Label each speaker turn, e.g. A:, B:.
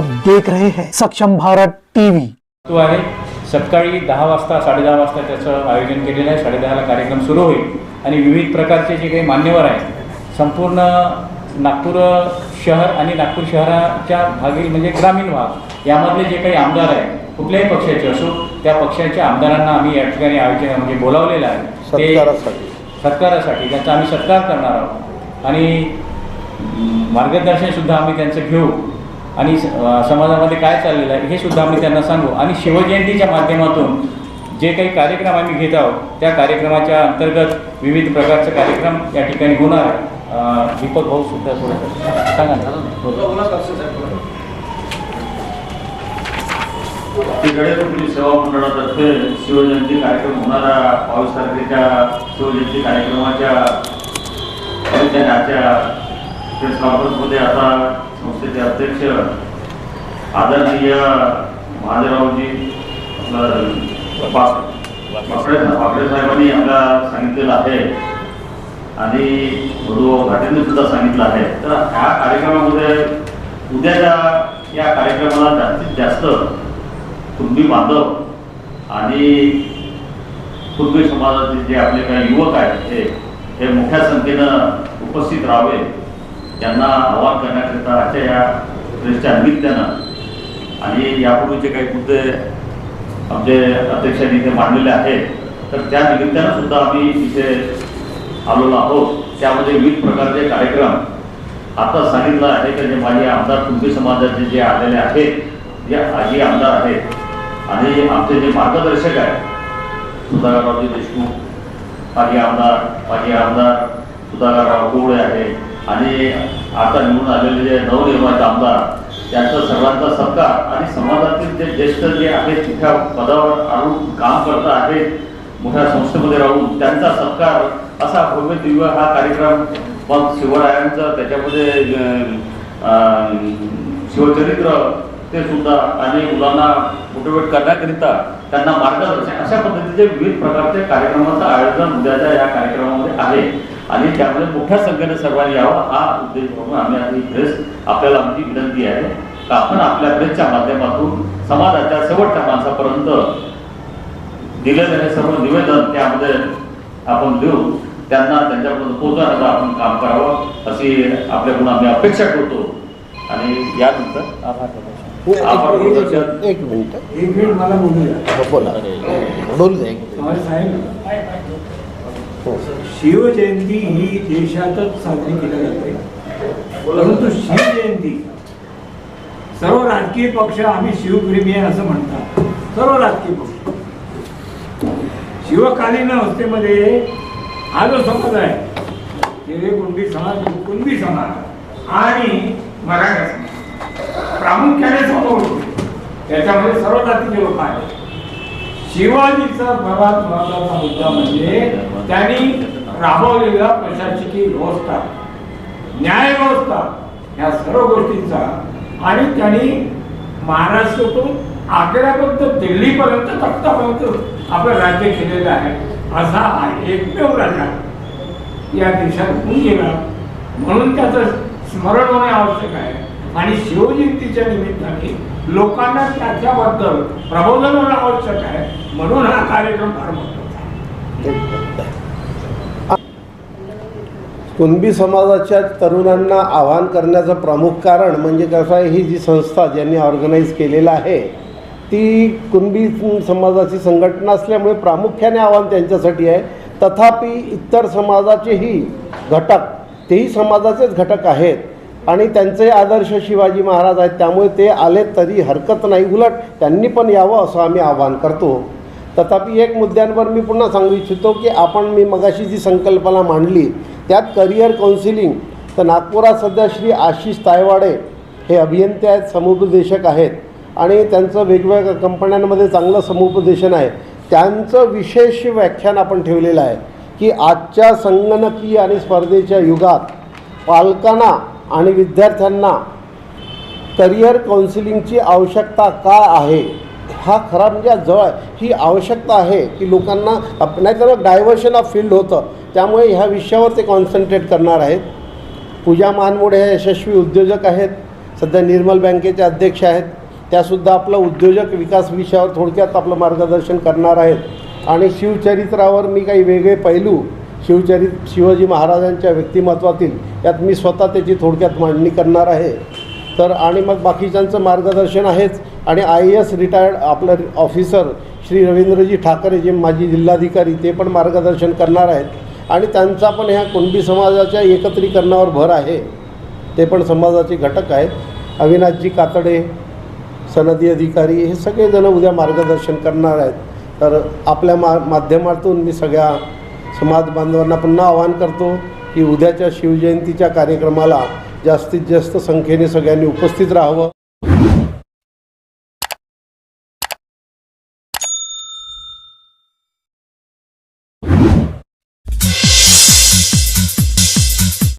A: देख रहे हैं सक्षम भारत टीवी।
B: तो आहे सकाळी दहा वाजता साडेदहा वाजता त्याचं आयोजन केलेलं आहे. साडेदहाला कार्यक्रम सुरू होईल. आणि विविध प्रकारचे जे काही मान्यवर आहेत संपूर्ण नागपूर शहर आणि नागपूर शहराच्या भागील म्हणजे ग्रामीण भाग यामधले जे काही आमदार आहेत कुठल्याही पक्षाचे असो त्या पक्षाच्या आमदारांना आम्ही या ठिकाणी आयोजन म्हणजे बोलावलेलं आहे. ते
C: सत्कारासाठी.
B: त्यांचा आम्ही सत्कार करणार आहोत. आणि मार्गदर्शनसुद्धा आम्ही त्यांचं घेऊ. आणि समाजामध्ये काय चाललेलं आहे हे सुद्धा आम्ही त्यांना सांगू. आणि शिवजयंतीच्या माध्यमातून जे काही कार्यक्रम आम्ही घेत आहोत त्या कार्यक्रमाच्या अंतर्गत विविध प्रकारचे कार्यक्रम या ठिकाणी होणार आहे. दीपक भाऊ सुद्धा थोडं सांगा ना.
D: गणेशपुरी सेवा मंडळातर्फे शिवजयंती कार्यक्रम होणारा बावीस तारखेच्या शिवजयंती कार्यक्रमाच्या निमित्ताने प्रेस कॉन्फरन्समध्ये आता संस्थेचे अध्यक्ष आदरणीय महादेवरावजी आपलं पा- साहेबांनी आपल्याला सांगितलेलं आहे. आणि गुरु घाटेंनी सुद्धा सांगितलं आहे. तर ह्या कार्यक्रमामध्ये उद्याच्या या कार्यक्रमाला जास्तीत जास्त कुटुंबी बांधव आणि कुटुंबी समाजाचे जे आपले काही युवक आहेत हे हे मोठ्या संख्येनं उपस्थित राहावे. त्यांना आवाहन करण्याकरिता आजच्या या प्रेसच्या निमित्तानं आणि यापूर्वीचे काही मुद्दे आमचे अध्यक्षांनी इथे मांडलेले आहेत तर त्या निमित्तानं सुद्धा आम्ही इथे आलेलो आहोत. त्यामध्ये विविध प्रकारचे कार्यक्रम आता सांगितलं आहे की जे माझे आमदार कुंभी समाजाचे जे आलेले आहेत जे आजी आमदार आहेत आणि आमचे जे मार्गदर्शक आहेत सुधाकररावजी देशमुख माजी आमदार माजी आमदार सुधाकरराव कोवळे आहे आणि आता निवडून आलेले जे नवनिर्माण आमदार त्यांचा सर्वांचा सत्कार आणि समाजातील जे ज्येष्ठ जे आहेत तिथ्या पदावर आणून काम करत आहेत मोठ्या संस्थेमध्ये राहून त्यांचा सत्कार असा भव्य दिव्य हा कार्यक्रम मग शिवरायांचं त्याच्यामध्ये शिवचरित्र ते सुद्धा आणि मुलांना मोटिवेट करण्याकरिता त्यांना मार्गदर्शन अशा पद्धतीचे विविध प्रकारचे कार्यक्रमाचं आयोजन उद्याच्या या कार्यक्रमामध्ये आहे. आणि त्यामध्ये मोठ्या संख्येने सर्वांनी यावं हा उद्देश म्हणून आम्ही आधी प्रेस आपल्याला आमची विनंती आहे का आपण आपल्या प्रेसच्या माध्यमातून समाजाच्या शेवटच्या माणसापर्यंत दिलेलं हे सर्व निवेदन त्यामध्ये आपण देऊ. त्यांना त्यांच्यापर्यंत पोहोचवण्याचं आपण काम करावं अशी आपल्याकडून आम्ही अपेक्षा करतो आणि यानंतर
B: आभार प्रदर्शन.
D: आभार
C: एक-
D: प्रदर्शन.
C: एक मिनिट.
E: एक मिनिट मला बोलू द्या.
C: बोला. बोलू द्या एक मिनिट.
E: आम्हाला साहेब हो. शिवजयंती ही देशातच साजरी केली जाते. परंतु शिवजयंती सर्व राजकीय पक्ष आम्ही शिवप्रेमी आहे असं म्हणतात. सर्व राजकीय पक्ष. शिवकालीन अवस्थेमध्ये हा जो समाज आहे ते कुणबी समाज कुणबी समाज आणि मराठा समाज प्रामुख्याने समोर त्याच्यामध्ये सर्व जातीचे लोक आहेत. शिवाजीचा सर्वात महत्त्वाचा मुद्दा म्हणजे त्यांनी राबवलेला प्रशासकीय व्यवस्था न्याय व्यवस्था ह्या सर्व गोष्टींचा आणि त्यांनी महाराष्ट्रातून आग्र्यापर्यंत दिल्लीपर्यंत तख्तापर्यंत आपलं राज्य केलेलं आहे. असा हा एकमेव राजा या देशात होऊन गेला. म्हणून त्याचं स्मरण होणे आवश्यक आहे. आणि शिवजयंतीच्या निमित्ताने लोकांना त्याच्याबद्दल प्रबोधन होणं आवश्यक आहे. म्हणून हा कार्यक्रम फार महत्त्वाचा
C: कुणबी समाजाच्या तरुणांना आवाहन करण्याचं प्रमुख कारण म्हणजे कसं आहे ही जी संस्था ज्यांनी ऑर्गनाईज केलेलं आहे ती कुणबी समाजाची संघटना असल्यामुळे प्रामुख्याने आव्हान त्यांच्यासाठी आहे. तथापि इतर समाजाचेही घटक तेही समाजाचेच घटक आहेत. आणि त्यांचे आदर्श शिवाजी महाराज आहेत त्यामुळे ते आले तरी हरकत नाही. उलट त्यांनी पण यावं असं आम्ही आवाहन करतो. तथापि एक मुद्द्यांवर मी पुन्हा सांगू इच्छितो की आपण मी मगाशी जी संकल्पना मांडली त्यात करिअर काउन्सिलिंग तर नागपुरात सध्या श्री आशिष तायवाडे हे अभियंते आहेत समुपदेशक आहेत आणि त्यांचं वेगवेगळ्या कंपन्यांमध्ये चांगलं समुपदेशन आहे. त्यांचं विशेष व्याख्यान आपण ठेवलेलं आहे की आजच्या संगणकीय आणि स्पर्धेच्या युगात पालकांना आणि विद्यार्थ्यांना करिअर काउन्सिलिंगची आवश्यकता का आहे? हा खरा म्हणजे जवळ ही आवश्यकता आहे की लोकांना अप- नाहीतर डायव्हर्शन ऑफ फील्ड होतं. त्यामुळे ह्या विषयावर ते कॉन्सन्ट्रेट करणार आहेत. पूजा मानमोडे हे यशस्वी उद्योजक आहेत. सध्या निर्मल बँकेचे अध्यक्ष आहेत. त्यासुद्धा आपलं उद्योजक विकास विषयावर थोडक्यात आपलं मार्गदर्शन करणार आहेत. आणि शिवचरित्रावर मी काही वेगळे पैलू शिवचरित शिवाजी महाराजांच्या व्यक्तिमत्वातील यात मी स्वतः त्याची थोडक्यात मांडणी करणार आहे. तर आणि मग बाकीच्यांचं मार्गदर्शन आहेच. आणि आय एस रिटायर्ड आपलं ऑफिसर श्री रवींद्रजी ठाकरे जे माजी जिल्हाधिकारी ते पण मार्गदर्शन करणार आहेत. आणि त्यांचा पण ह्या कुणबी समाजाच्या एकत्रीकरणावर भर आहे. ते पण समाजाचे घटक आहेत. अविनाशजी कातडे सनदी अधिकारी हे सगळेजण उद्या मार्गदर्शन करणार आहेत. तर आपल्या मा माध्यमातून मी सगळ्या समाज बांधवांना पुन्हा आवाहन करतो की उद्याच्या शिवजयंतीच्या कार्यक्रमाला जास्तीत जास्त संख्येने सगळ्यांनी उपस्थित राहावं.